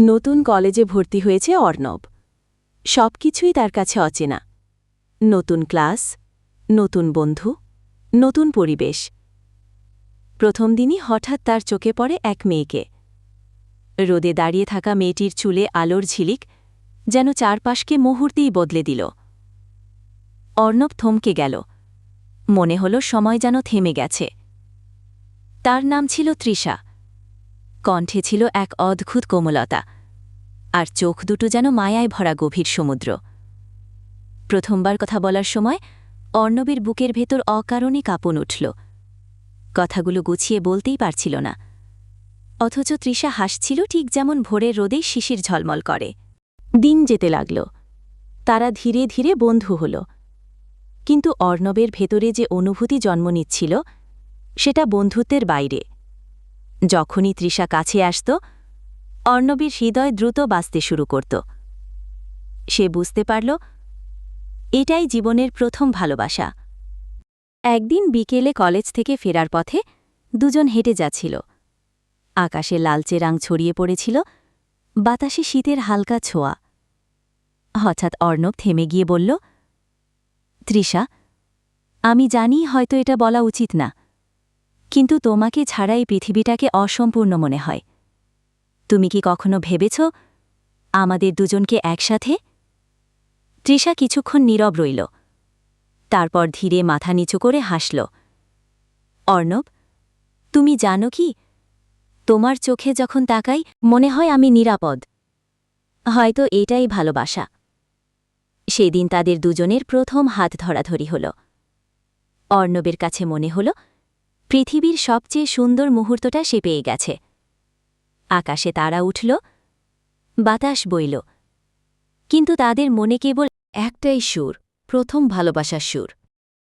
নতুন কলেজে ভর্তি হয়েছে অর্ণব। সব কিছুই তার কাছে অচেনা। নতুন ক্লাস, নতুন বন্ধু, নতুন পরিবেশ। প্রথম দিনই হঠাৎ তার চোখে পড়ে এক মেয়েকে। রোদে দাঁড়িয়ে থাকা মেয়েটির চুলে আলোর ঝিলিক যেন চারপাশকে মুহূর্তেই বদলে দিল। অর্ণব থমকে গেল। মনে হল সময় যেন থেমে গেছে। তার নাম ছিল তৃষা। কণ্ঠে ছিল এক অদ্ভুত কোমলতা, আর চোখ দুটো যেন মায়ায় ভরা গভীর সমুদ্র। প্রথমবার কথা বলার সময় অর্ণবের বুকের ভেতর অকারণে কাঁপন উঠল। কথাগুলো গুছিয়ে বলতেই পারছিল না, অথচ তৃষা হাসছিল ঠিক যেমন ভোরের রোদে শিশির ঝলমল করে। দিন যেতে লাগল, তারা ধীরে ধীরে বন্ধু হল। কিন্তু অর্ণবের ভেতরে যে অনুভূতি জন্ম নিচ্ছিল, সেটা বন্ধুত্বের বাইরে। যখনই তৃষা কাছে আসত, অর্ণবীর হৃদয় দ্রুত বাঁচতে শুরু করত। সে বুঝতে পারল, এটাই জীবনের প্রথম ভালোবাসা। একদিন বিকেলে কলেজ থেকে ফেরার পথে দুজন হেঁটে যাচ্ছিল। আকাশে লালচে রাং ছড়িয়ে পড়েছিল, বাতাসে শীতের হালকা ছোঁয়া। হঠাৎ অর্ণব থেমে গিয়ে বলল, তৃষা, আমি জানি হয়তো এটা বলা উচিত না। কিন্তু তোমাকে ছাড়া এই পৃথিবীটাকে অসম্পূর্ণ মনে হয়। তুমি কি কখনো ভেবেছ আমাদের দুজনকে একসাথে? তৃষা কিছুক্ষণ নীরব রইল। তারপর ধীরে মাথা নিচু করে হাসল। অর্ণব, তুমি জানো কি? তোমার চোখে যখন তাকাই, মনে হয় আমি নিরাপদ। হয়তো এটাই ভালোবাসা। সেদিন তাদের দুজনের প্রথম হাত ধরাধরি হল। অর্ণবের কাছে মনে হল পৃথিবীর সবচেয়ে সুন্দর মুহূর্তটা সে পেয়ে গেছে। আকাশে তারা উঠল, বাতাস বইল। কিন্তু তাদের মনে কেবল একটাই সুর, প্রথম ভালোবাসার সুর।